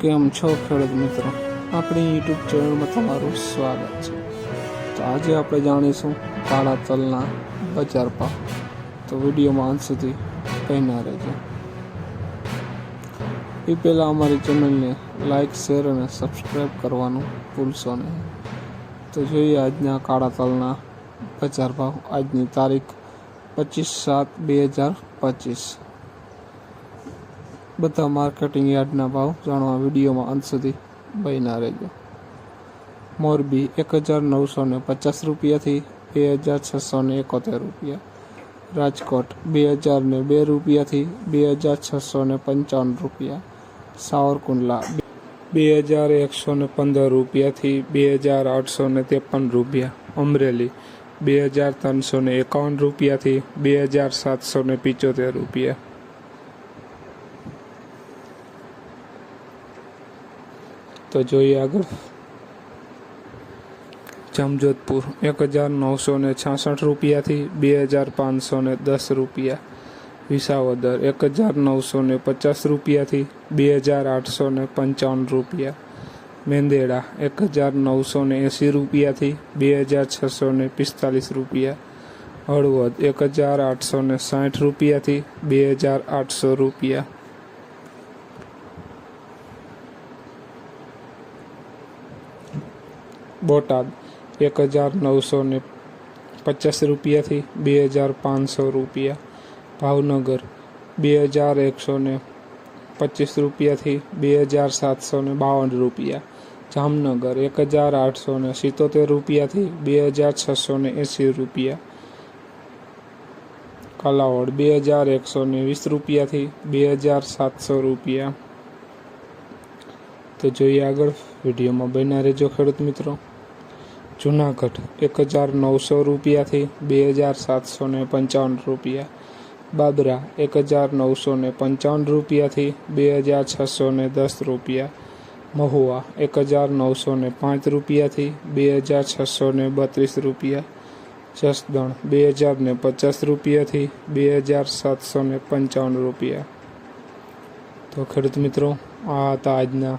કેમ છો ખેડૂત મિત્રો? આપણી યુટ્યુબ ચેનલમાં તમારું સ્વાગત છે. તો આજે આપણે જાણીશું કાળા તલના બજાર ભાવ. તો વિડીયોમાં અંત સુધી પહેના રહેજો. એ પહેલાં અમારી ચેનલને લાઇક શેર અને સબસ્ક્રાઈબ કરવાનું ભૂલશો નહીં. તો જોઈએ આજના કાળા તલના બજાર ભાવ. આજની તારીખ પચીસ સાત બે હજાર પચીસ. બધા માર્કેટિંગ યાર્ડના ભાવ જાણવા વિડીયોમાં અંત સુધી બન્યા રહેજો. મોરબી એક હજાર નવસો ને પચાસ રૂપિયાથી બે હજાર છસો ને એકોતેર રૂપિયા. રાજકોટ બે હજાર ને બે રૂપિયાથી બે હજાર છસો ને પંચાવન રૂપિયા. સાવરકુંડલા બે હજાર એકસો ને પંદર રૂપિયાથી બે હજાર આઠસો ને ત્રેપન રૂપિયા. અમરેલી બે હજાર ત્રણસો ને એકાવન રૂપિયાથી બે હજાર સાતસો ને પિચોતેર રૂપિયા. તો જોઈએ આગળ. જામજોધપુર, એક હજાર નવસો ને છાસઠ રૂપિયાથી બે હજાર પાંચસો ને દસ રૂપિયા. વિસાવદર, એક હજાર નવસો ને પચાસ રૂપિયાથી બે હજાર આઠસો ને પંચાવન રૂપિયા. મેંદેડા, એક હજાર નવસો ને એંસી રૂપિયાથી બે હજાર છસો ને પિસ્તાલીસ રૂપિયા. હળવદ, એક હજાર આઠસો ને સાઠ રૂપિયાથી બે હજાર આઠસો રૂપિયા. બોટાદ એક હજાર નવસો ને પચાસ રૂપિયાથી બે હજાર પાંચસો રૂપિયા. ભાવનગર બે હજાર એકસો ને પચીસ રૂપિયાથી બે હજાર સાતસો ને બાવન રૂપિયા. જામનગર એક હજાર આઠસો ને સિત્તોતેર રૂપિયાથી બે હજાર છસો ને એંસી રૂપિયા. કલાવડ બે હજાર એકસો ને વીસ રૂપિયાથી બે હજાર સાતસો રૂપિયા. તો જોઈએ આગળ વિડીયોમાં બન્યા રહેજો ખેડૂત મિત્રો. જુનાગઢ એક હજાર નવસો રૂપિયાથી બે હજાર સાતસો ને પંચાવન રૂપિયા. બાબરા એક હજાર નવસો ને પંચાવન રૂપિયાથી બે હજાર છસો ને દસ રૂપિયા. મહુવા એક હજાર નવસો ને પાંચ રૂપિયાથી બે હજાર છસો ને બત્રીસ રૂપિયા. જસદણ બે હજાર ને પચાસ રૂપિયાથી બે હજાર સાતસો ને પંચાવન રૂપિયા. તો ખેડૂત મિત્રો, આ હતા આજના